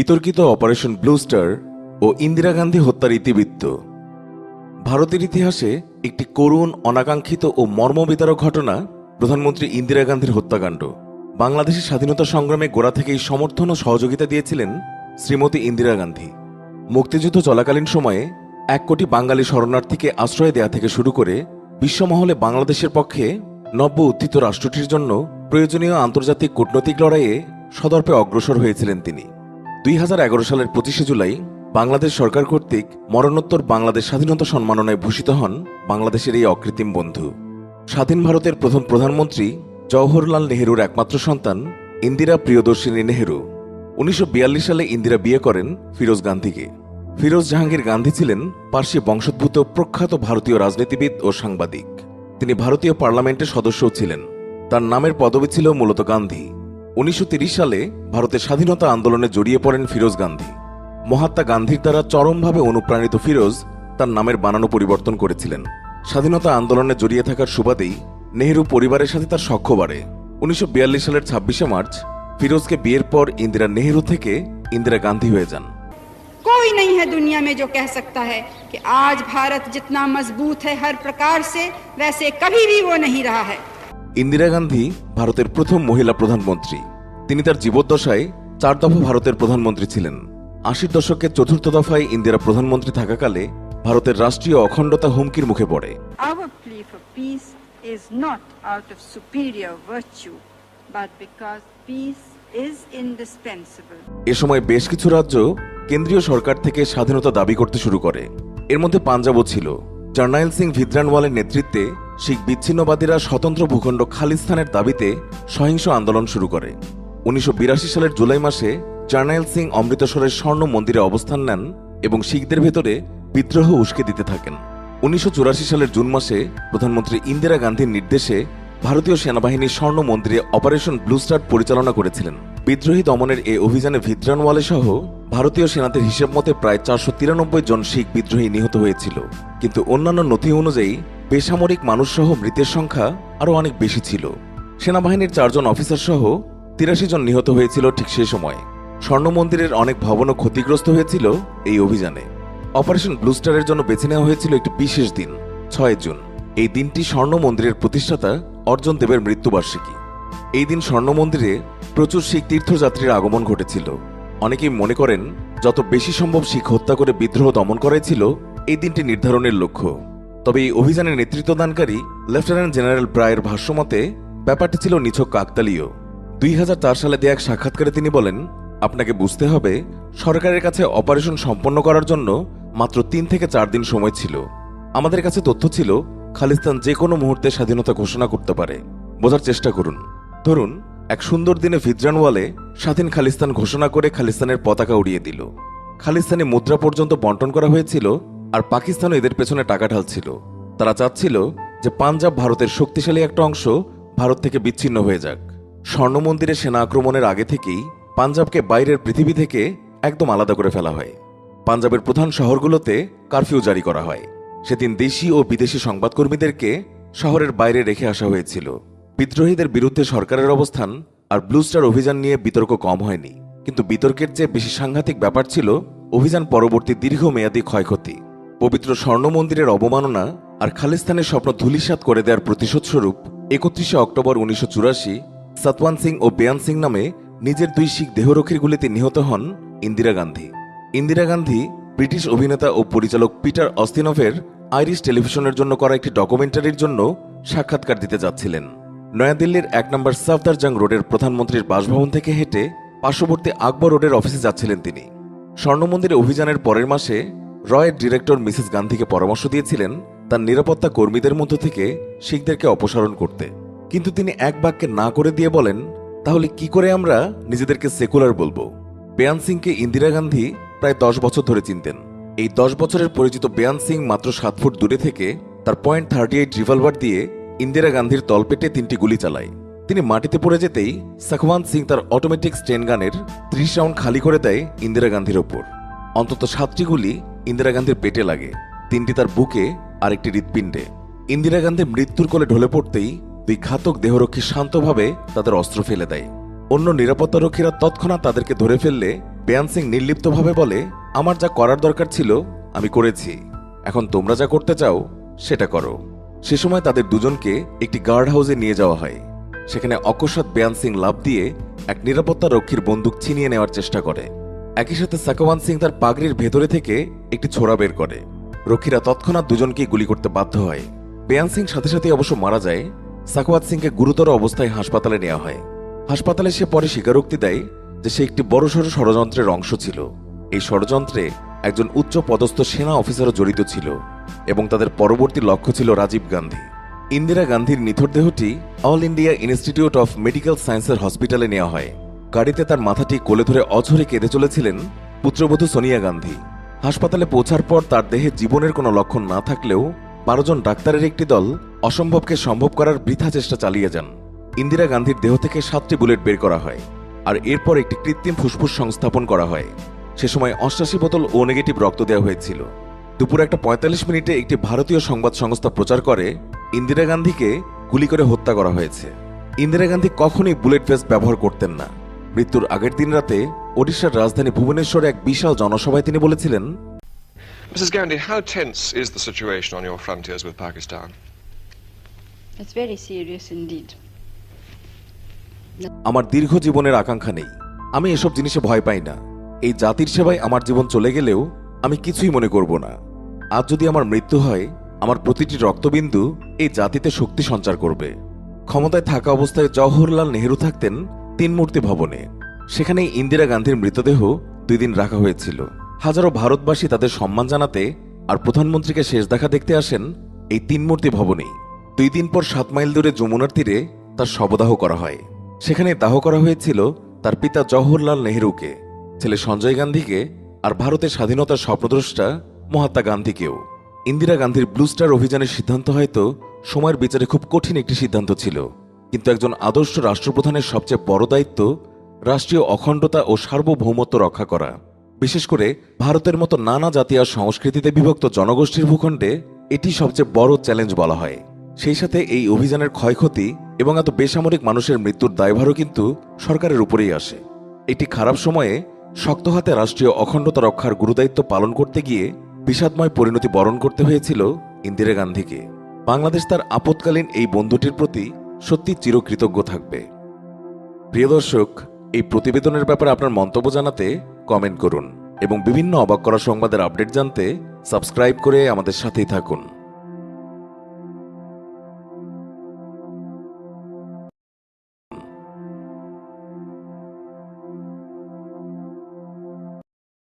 বিতর্কিত operation Bluestar ও ইন্দিরা গান্ধী হত্যার ইতিবৃত্ত। ভারতের ইতিহাসে একটি করুণ, অনাকাঙ্ক্ষিত ও মর্মবিতারক ঘটনা প্রধানমন্ত্রী ইন্দিরা গান্ধীর হত্যাকাণ্ড। বাংলাদেশের স্বাধীনতা সংগ্রামে গোড়া থেকেই সমর্থন ও সহযোগিতা দিয়েছিলেন শ্রীমতী ইন্দিরা গান্ধী। মুক্তিযুদ্ধ চলাকালীন সময়ে এক কোটি বাঙালি শরণার্থীকে আশ্রয় দেয়া থেকে শুরু করে বিশ্বমহলে বাংলাদেশের পক্ষে নব্য উত্থিত রাষ্ট্রটির জন্য প্রয়োজনীয় আন্তর্জাতিক কূটনৈতিক লড়াইয়ে সদর্পে অগ্রসর হয়েছিলেন তিনি। দুই হাজার এগারো সালের পঁচিশে জুলাই বাংলাদেশ সরকার কর্তৃক মরণোত্তর বাংলাদেশ স্বাধীনতা সম্মাননায় ভূষিত হন বাংলাদেশের এই অকৃত্রিম বন্ধু। স্বাধীন ভারতের প্রথম প্রধানমন্ত্রী জওহরলাল নেহরুর একমাত্র সন্তান ইন্দিরা প্রিয়দর্শিনী নেহরু। উনিশশো বিয়াল্লিশ সালে ইন্দিরা বিয়ে করেন ফিরোজ গান্ধীকে। ফিরোজ জাহাঙ্গীর গান্ধী ছিলেন পার্সি বংশোদ্ভূত প্রখ্যাত ভারতীয় রাজনীতিবিদ ও সাংবাদিক। তিনি ভারতীয় পার্লামেন্টের সদস্যও ছিলেন। তার নামের পদবি ছিল মূলত গান্ধী। উনিশশো সালে ভারতের স্বাধীনতা আন্দোলনে জড়িয়ে পড়েন ফিরোজ গান্ধী মহাত্মা গান্ধীর দ্বারা চরমভাবে অনুপ্রাণিত ফিরোজ তার নামের বানানো পরিবর্তন করেছিলেন স্বাধীনতা আন্দোলনে জড়িয়ে থাকার সুবাদেই নেহেরু পরিবারের সাথে তার সখ্য বাড়ে উনিশশো সালের ছাব্বিশে মার্চ ফিরোজকে বিয়ের পর ইন্দিরা নেহেরু থেকে ইন্দিরা গান্ধী হয়ে যান कोई नहीं है दुनिया में जो कह सकता है कि आज भारत जितना मजबूत है हर प्रकार से वैसे कभी भी वो नहीं रहा है ইন্দিরা গান্ধী ভারতের প্রথম মহিলা প্রধানমন্ত্রী তিনি তার জীবদ্দশায় চার দফা ভারতের প্রধানমন্ত্রী ছিলেন। আশির দশকে চতুর্থ দফায় ইন্দিরা প্রধানমন্ত্রী থাকাকালে ভারতের রাষ্ট্রীয় অখণ্ডতা হুমকির মুখে পড়ে। Our plea for peace is not out of superior virtue, but because peace is indispensable. এ সময় বেশ কিছু রাজ্য কেন্দ্রীয় সরকার থেকে স্বাধীনতা দাবি করতে শুরু করে। এর মধ্যে পাঞ্জাবও ছিল। জার্নাইল সিং ভিদ্রানওয়ালের নেতৃত্বে শিখ বিচ্ছিন্নবাদীরা স্বতন্ত্র ভূখণ্ড খালিস্তানের দাবিতে সহিংস আন্দোলন শুরু করে। উনিশশো বিরাশি সালের জুলাই মাসে জার্নাইল সিং অমৃতসরের স্বর্ণ মন্দিরে অবস্থান নেন এবং শিখদের ভেতরে বিদ্রোহ উস্কে দিতে থাকেন। উনিশশো চুরাশি সালের জুন মাসে প্রধানমন্ত্রী ইন্দিরা গান্ধীর নির্দেশে ভারতীয় সেনাবাহিনী স্বর্ণ মন্দিরে অপারেশন ব্লু স্টার পরিচালনা করেছিলেন। বিদ্রোহী দমনের এই অভিযানে ভিদ্রানওয়ালে সহ ভারতীয় সেনাদের হিসেব মতে প্রায় চারশো তিরানব্বই জন শিখ বিদ্রোহী নিহত হয়েছিল। কিন্তু অন্যান্য নথি অনুযায়ী বেসামরিক মানুষ সহ মৃতের সংখ্যা আরও অনেক বেশি ছিল। সেনাবাহিনীর চারজন অফিসার সহ তিরাশি জন নিহত হয়েছিল ঠিক সেই সময়। স্বর্ণ মন্দিরের অনেক ভবনও ক্ষতিগ্রস্ত হয়েছিল এই অভিযানে। অপারেশন ব্লুস্টারের জন্য বেছে নেওয়া হয়েছিল একটি বিশেষ দিন, ছয় জুন। এই দিনটি স্বর্ণ মন্দিরের প্রতিষ্ঠাতা অর্জন দেবের মৃত্যুবার্ষিকী। এই দিন স্বর্ণ মন্দিরে প্রচুর শিখ তীর্থযাত্রীর আগমন ঘটেছিল। অনেকেই মনে করেন, যত বেশি সম্ভব শিখ হত্যা করে বিদ্রোহ দমন করাই ছিল এই দিনটি নির্ধারণের লক্ষ্য। তবে এই অভিযানের নেতৃত্বদানকারী লেফটেন্যান্ট জেনারেল ব্রায়ের ভাষ্যমতে, ব্যাপারটি ছিল নিছক কাকতালীয়। দুই সালে দেয়া এক সাক্ষাৎকারে তিনি বলেন, আপনাকে বুঝতে হবে, সরকারের কাছে অপারেশন সম্পন্ন করার জন্য মাত্র তিন থেকে চার দিন সময় ছিল। আমাদের কাছে তথ্য ছিল, খালিস্তান যে কোনো মুহূর্তে স্বাধীনতা ঘোষণা করতে পারে। বোঝার চেষ্টা করুন। ধরুন, এক সুন্দর দিনে ভিদ্রানওয়ালে স্বাধীন খালিস্তান ঘোষণা করে খালিস্তানের পতাকা উড়িয়ে দিল। খালিস্তানি মুদ্রা পর্যন্ত বন্টন করা হয়েছিল আর পাকিস্তানও এদের পেছনে টাকা ঢালছিল। তারা চাচ্ছিল যে পাঞ্জাব ভারতের শক্তিশালী একটা অংশ ভারত থেকে বিচ্ছিন্ন হয়ে যাক। স্বর্ণ মন্দিরে সেনা আক্রমণের আগে থেকেই পাঞ্জাবকে বাইরের পৃথিবী থেকে একদম আলাদা করে ফেলা হয়। পাঞ্জাবের প্রধান শহরগুলোতে কারফিউ জারি করা হয়। সেদিন দেশি ও বিদেশি সংবাদকর্মীদেরকে শহরের বাইরে রেখে আসা হয়েছিল। বিদ্রোহীদের বিরুদ্ধে সরকারের অবস্থান আর ব্লু স্টার অভিযান নিয়ে বিতর্ক কম হয়নি। কিন্তু বিতর্কের চেয়ে বেশি সাংঘাতিক ব্যাপার ছিল, অভিযান পরবর্তী দীর্ঘমেয়াদী ক্ষয়ক্ষতি। পবিত্র স্বর্ণ মন্দিরের অবমাননা আর খালিস্তানের স্বপ্ন ধূলিসাৎ করে দেওয়ার প্রতিশোধস্বরূপ একত্রিশে অক্টোবর উনিশশো চুরাশি সতওয়ান সিং ও বেয়ান সিং নামে নিজের দুই শিখ দেহরক্ষীর গুলিতে নিহত হন ইন্দিরা গান্ধী। ইন্দিরা গান্ধী, ব্রিটিশ অভিনেতা ও পরিচালক পিটার অস্তিনভের আইরিশ টেলিভিশনের জন্য করা একটি ডকুমেন্টারির জন্য সাক্ষাৎকার দিতে যাচ্ছিলেন। নয়াদিল্লির এক নম্বর সাফদারজাং রোডের প্রধানমন্ত্রীর বাসভবন থেকে হেঁটে পার্শ্ববর্তী আকবর রোডের অফিসে যাচ্ছিলেন তিনি। স্বর্ণ মন্দিরে অভিযানের পরের মাসে রয়ের ডিরেক্টর মিসেস গান্ধীকে পরামর্শ দিয়েছিলেন তার নিরাপত্তা কর্মীদের মধ্য থেকে শিখদেরকে অপসারণ করতে। কিন্তু তিনি এক বাক্যে না করে দিয়ে বলেন, তাহলে কি করে আমরা নিজেদেরকে সেকুলার বলব? বেয়ান সিংকে ইন্দিরা গান্ধী প্রায় দশ বছর ধরে চিনতেন। এই দশ বছরের পরিচিত বেয়ান সিং মাত্র সাত ফুট দূরে থেকে তার পয়েন্ট থার্টি এইট রিভলভার দিয়ে ইন্দিরা গান্ধীর তলপেটে তিনটি গুলি চালায়। তিনি মাটিতে পড়ে যেতেই সাখওয়ান সিং তার অটোমেটিক স্টেন গানের ত্রিশ রাউন্ড খালি করে দেয় ইন্দিরা গান্ধীর ওপর। অন্তত সাতটি গুলি ইন্দিরা গান্ধীর পেটে লাগে। তিনটি তার বুকে আর একটি হৃৎপিণ্ডে। ইন্দিরা গান্ধী মৃত্যুর কোলে ঢলে পড়তেই দুই ঘাতক দেহরক্ষী শান্তভাবে তাদের অস্ত্র ফেলে দেয়। অন্য নিরাপত্তারক্ষীরা তৎক্ষণাৎ তাদেরকে ধরে ফেললে বেয়ান সিং নির্লিপ্তভাবে বলে, আমার যা করার দরকার ছিল, আমি করেছি। এখন তোমরা যা করতে চাও, সেটা করো। সে সময় তাদের দুজনকে একটি গার্ড হাউসে নিয়ে যাওয়া হয়। সেখানে অকস্মাৎ বেয়ান সিং লাভ দিয়ে এক নিরাপত্তা রক্ষীর বন্দুক ছিনিয়ে নেওয়ার চেষ্টা করে। একই সাথে সাকওয়ান সিং তার পাগড়ির ভেতরে থেকে একটি ছোড়া বের করে। রক্ষীরা তৎক্ষণাৎ দুজনকেই গুলি করতে বাধ্য হয়। বেয়ান সিং সাথে সাথে অবশ্য মারা যায় সাকওয়াত সিংকে গুরুতর অবস্থায় হাসপাতালে নেওয়া হয়। হাসপাতালে সে পরে স্বীকারোক্তি দেয় যে সে একটি বড়সড় ষড়যন্ত্রের অংশ ছিল। এই ষড়যন্ত্রে একজন উচ্চ পদস্থ সেনা অফিসারও জড়িত ছিল এবং তাদের পরবর্তী লক্ষ্য ছিল রাজীব গান্ধী। ইন্দিরা গান্ধীর নিথর দেহটি All India Institute of Medical সায়েন্সের হসপিটালে নেওয়া হয়। গাড়িতে তার মাথাটি কোলে ধরে অঝরে কেঁদে চলেছিলেন পুত্রবধূ সোনিয়া গান্ধী। হাসপাতালে পৌঁছার পর তার দেহে জীবনের কোনো লক্ষণ না থাকলেও বারো জন ডাক্তারের একটি দল অসম্ভবকে সম্ভব করার বৃথা চেষ্টা চালিয়ে যান ইন্দিরা গান্ধীর দেহ থেকে সাতটি বুলেট বের করা হয় আর এরপর একটি কৃত্রিম ফুসফুস সংস্থাপন করা হয় সে সময় অষ্টাশি বোতল ও নেগেটিভ রক্ত দেওয়া হয়েছিল দুপুর একটা পঁয়তাল্লিশ মিনিটে একটি ভারতীয় সংবাদ সংস্থা প্রচার করে ইন্দিরা গান্ধীকে গুলি করে হত্যা করা হয়েছে ইন্দিরা গান্ধী কখনোই বুলেট ভেস্ট ব্যবহার করতেন না মৃত্যুর আগের দিন রাতে ওড়িশার রাজধানী ভুবনেশ্বরে এক বিশাল জনসভায় তিনি বলেছিলেন Mrs. Gandhi, how tense is the situation on your frontiers with Pakistan? আমার দীর্ঘ জীবনের আকাঙ্ক্ষা নেই। আমি এসব জিনিসে ভয় পাই না। এই জাতির সেবায় আমার জীবন চলে গেলেও আমি কিছুই মনে করব না। আজ যদি আমার মৃত্যু হয়, আমার প্রতিটি রক্তবিন্দু এই জাতিতে শক্তি সঞ্চার করবে। ক্ষমতায় থাকা অবস্থায় জওহরলাল নেহেরু থাকতেন তিন মূর্তি ভবনে। সেখানে ইন্দিরা গান্ধীর মৃতদেহ দুই দিন রাখা হয়েছিল। হাজারো ভারতবাসী তাদের সম্মান জানাতে আর প্রধানমন্ত্রীকে শেষ দেখা দেখতে আসেন এই তিন মূর্তি ভবনেই। দুই দিন পর সাত মাইল দূরে যমুনার তীরে তার শবদাহ করা হয়। সেখানে দাহ করা হয়েছিল তার পিতা জওহরলাল নেহরুকে, ছেলে সঞ্জয় গান্ধীকে আর ভারতের স্বাধীনতার স্বপ্নদ্রষ্টা মহাত্মা গান্ধীকেও। ইন্দিরা গান্ধীর ব্লু স্টার অভিযানের সিদ্ধান্ত হয়তো সময়ের বিচারে খুব কঠিন একটি সিদ্ধান্ত ছিল। কিন্তু একজন আদর্শ রাষ্ট্রপ্রধানের সবচেয়ে বড় দায়িত্ব রাষ্ট্রীয় অখণ্ডতা ও সার্বভৌমত্ব রক্ষা করা। বিশেষ করে ভারতের মতো নানা জাতি আর সংস্কৃতিতে বিভক্ত জনগোষ্ঠীর ভূখণ্ডে এটি সবচেয়ে বড় চ্যালেঞ্জ বলা হয়। সেই সাথে এই অভিযানের ক্ষয়ক্ষতি এবং এত বেসামরিক মানুষের মৃত্যুর দায়ভারও কিন্তু সরকারের উপরেই আসে। একটি খারাপ সময়ে শক্ত হাতে রাষ্ট্রীয় অখণ্ডতা রক্ষার গুরুদায়িত্ব পালন করতে গিয়ে বিষাদময় পরিণতি বরণ করতে হয়েছিল ইন্দিরা গান্ধীকে। বাংলাদেশ তার আপৎকালীন এই বন্ধুটির প্রতি সত্যি চিরকৃতজ্ঞ থাকবে। প্রিয় দর্শক, এই প্রতিবেদনের ব্যাপারে আপনার মন্তব্য জানাতে কমেন্ট করুন এবং বিভিন্ন অবাক করা সংবাদের আপডেট জানতে সাবস্ক্রাইব করে আমাদের সাথেই থাকুন।